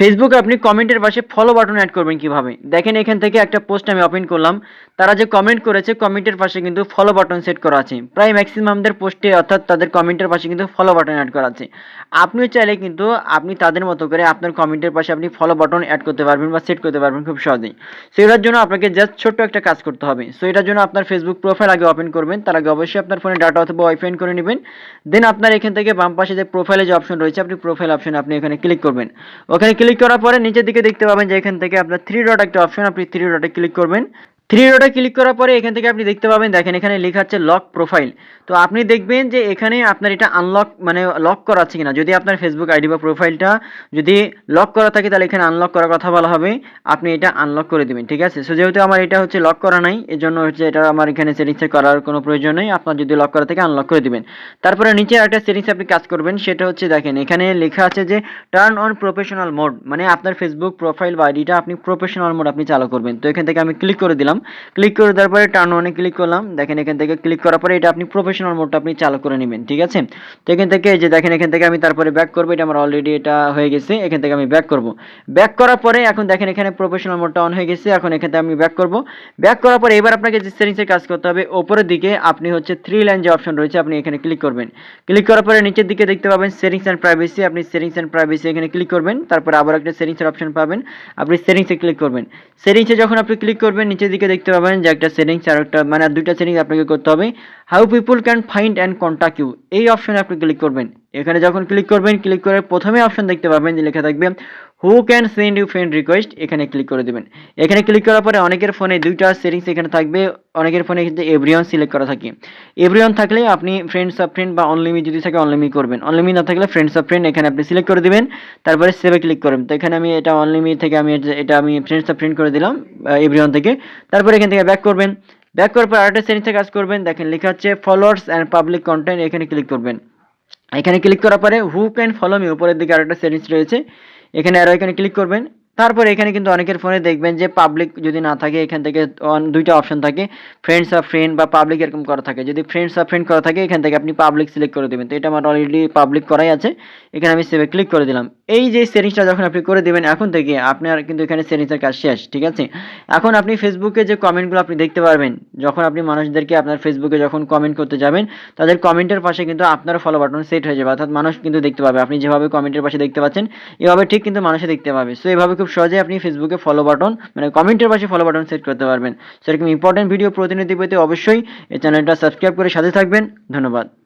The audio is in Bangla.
ফেসবুকে আপনি কমেন্টের পাশে ফলো বাটন অ্যাড করবেন কীভাবে? দেখেন এখান থেকে একটা পোস্ট আমি ওপেন করলাম। তারা যে কমেন্ট করেছে কমেন্টের পাশে কিন্তু ফলো বাটন সেট করা আছে। প্রায় ম্যাক্সিমামদের পোস্টে অর্থাৎ তাদের কমেন্টের পাশে কিন্তু ফলো বাটন অ্যাড করা আছে। আপনিও চাইলে কিন্তু আপনি তাদের মতো করে আপনার কমেন্টের পাশে আপনি ফলো বাটন অ্যাড করতে পারবেন বা সেট করতে পারবেন খুব সহজেই। সো এটার জন্য আপনাকে জাস্ট ছোট্ট একটা কাজ করতে হবে। সো এটার জন্য আপনার ফেসবুক প্রোফাইল আগে ওপেন করবেন। তার আগে অবশ্যই আপনার ফোনে ডাটা অথবা ওয়াইফাই অন করে নেবেন। দেন আপনার এখান থেকে বাম পাশে যে প্রোফাইলে যে অপশন রয়েছে, আপনি প্রোফাইল অপশন আপনি এখানে ক্লিক করবেন। ওখানে ক্লিক করার পরে নিচের দিকে দেখতে পাবেন যে এখান থেকে আপনার থ্রি ডট একটা অপশন আপনি থ্রি ডটে ক্লিক করবেন। থ্রি ডটে ক্লিক করার পরে এখান থেকে আপনি দেখতে পাবেন, দেখেন এখানে লেখা আছে লক প্রোফাইল তো আপনি দেখবেন যে এখানে আপনার এটা আনলক মানে লক করা আছে কিনা। যদি আপনার ফেসবুক আইডি বা প্রোফাইলটা যদি লক করা থাকে, তাহলে এখানে আনলক করার কথা বলা হবে। আপনি এটা আনলক করে দিবেন, ঠিক আছে? সো যেহেতু আমার এটা হচ্ছে লক করা নাই এর জন্য হচ্ছে এটা আমার এখানে সেটিংসে করার কোনো প্রয়োজন নেই। আপনার যদি লক করা থাকে আনলক করে দিবেন। তারপরে নিচে একটা সেটিংস আপনি কাজ করবেন, সেটা হচ্ছে দেখেন, এখানে লেখা আছে যে টার্ন অন প্রফেশনাল মোড মানে আপনার ফেসবুক প্রোফাইল বা আইডিটা আপনি প্রফেশনাল মোড আপনি চালু করবেন। তো এখান থেকে আমি ক্লিক করে দিলাম। ক্লিক করে দেওয়ার পরে টার্ন অনে ক্লিক করলাম। দেখেন এখান থেকে ক্লিক করার পরে এটা আপনি প্রফেশনাল মোডটা আপনি চালু করে নেবেন, ঠিক আছে? তো এখান থেকে যে দেখেন, এখান থেকে আমি তারপরে ব্যাক করব। এটা আমার অলরেডি এটা হয়ে গেছে। এখান থেকে আমি ব্যাক করব। ব্যাক করার পরে এখন দেখেন, এখানে প্রফেশনাল মোডটা অন হয়ে গেছে। এখন এখান থেকে আমি ব্যাক করব। ব্যাক করার পরে এবার আপনাকে যে সেটিংসের কাজ করতে হবে, ওপরের দিকে আপনি হচ্ছে থ্রি লাইন যে অপশন রয়েছে, আপনি এখানে ক্লিক করবেন। ক্লিক করার পরে নিচের দিকে দেখতে পাবেন সেটিংস অ্যান্ড প্রাইভেসি আপনি সেটিংস অ্যান্ড প্রাইভেসি এখানে ক্লিক করবেন। তারপরে আবার একটা সেটিংসের অপশন পাবেন। আপনি সেটিংসে ক্লিক করবেন। সেটিংসে যখন আপনি ক্লিক করবেন, নিচের দিকে দেখতে পাবেন যে একটা সেটিংস আর একটা মানে দুইটা সেটিংস আপনাকে করতে হবে। How people can find and contact you এই অপশনে আপনি ক্লিক করবেন। এখানে যখন ক্লিক করবেন ক্লিক করে প্রথমে অপশন দেখতে পাবেন যে লেখা থাকবে who can send you friend request এখানে ক্লিক করে দেবেন। এখানে ক্লিক করার পরে অনেকের ফোনে দুইটা সেটিংস এখানে থাকবে। অনেকের ফোনে কিন্তু এভরিওয়ান সিলেক্ট করা থাকে। এভরিওয়ান থাকলে আপনি ফ্রেন্ডস অফ ফ্রেন্ড বা অনলিমি যদি থাকে অনলিমি করবেন। অনলিমি না থাকলে ফ্রেন্ডস অফ ফ্রেন্ড এখানে আপনি সিলেক্ট করে দিবেন। তারপরে সেভে ক্লিক করবেন। তো এখানে আমি এটা অনলিমি থেকে আমি এটা- আমি ফ্রেন্ডস অফ ফ্রেন্ড করে দিলাম এভরিওয়ান থেকে। তারপরে এখান থেকে ব্যাক করবেন। ব্যাক করার পর আরেকটা সেটিংসে কাজ করবেন। দেখেন, লেখা হচ্ছে ফলোয়ার্স অ্যান্ড পাবলিক কন্টেন্ট এখানে ক্লিক করবেন। এখানে ক্লিক করার পরে হু ক্যান ফলো মি উপরের দিকে আরেকটা সেটিংস রয়েছে। এখানে আরও এখানে ক্লিক করবেন। তারপর এখানে কিন্তু অনেকের ফোনে দেখবেন যে পাবলিক যদি না থাকে, এখান থেকে দুইটা অপশন থাকে ফ্রেন্ডস অফ ফ্রেন্ড বা পাবলিক এরকম করা থাকে। যদি ফ্রেন্ডস অফ ফ্রেন্ড করা থাকে, এখান থেকে আপনি পাবলিক সিলেক্ট করে দেবেন। তো এটা আমার অলরেডি পাবলিক করাই আছে। এখানে আমি সেভে ক্লিক করে দিলাম। এই যে সেটিংসটা যখন আপনি করে দেবেন, এখন থেকে আপনার কিন্তু এখানে সেটিংসের কাজ শেষ, ঠিক আছে? এখন আপনি ফেসবুকে যে কমেন্টগুলো আপনি দেখতে পারবেন, যখন আপনি মানুষদেরকে আপনার ফেসবুকে যখন কমেন্ট করতে যাবেন, তাদের কমেন্টের পাশে কিন্তু আপনার ফলো বাটন সেট হয়ে যাবে, অর্থাৎ মানুষ কিন্তু দেখতে পাবে। আপনি যেভাবে কমেন্টের পাশে দেখতে পাচ্ছেন, এভাবে ঠিক কিন্তু মানুষে দেখতে পাবে। সো এভাবে খুব সহজে আপনি ফেসবুকে ফলো বাটন মানে কমেন্টের পাশে ফলো বাটন সেট করতে পারবেন। সেরকম ইম্পর্টেন্ট ভিডিও প্রতিনিধি পেতে অবশ্যই এই চ্যানেলটা সাবস্ক্রাইব করে সাথে থাকবেন। ধন্যবাদ।